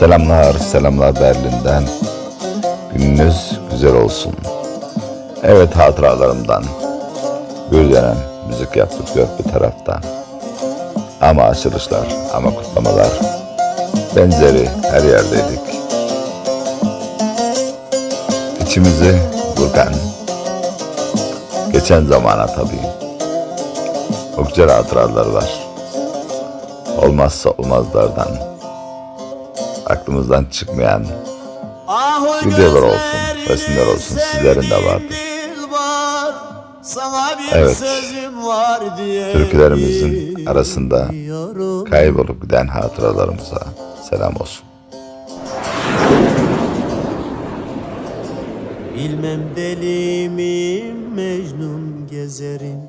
Selamlar, selamlar Berlin'den. Gününüz güzel olsun. Evet hatıralarımdan. Bir dönem müzik yaptık dört bir taraftan. Ama açılışlar, ama kutlamalar. Benzeri her yerdeydik. İçimizi burkan. Geçen zamana tabii. O güzel hatıralar var. Olmazsa olmazlardan aklımızdan çıkmayan videolar olsun, resimler olsun sizlerin de vardır. Evet, Türkülerimizin arasında kaybolup giden hatıralarımıza selam olsun. Bilmem deli miyim Mecnun gezerim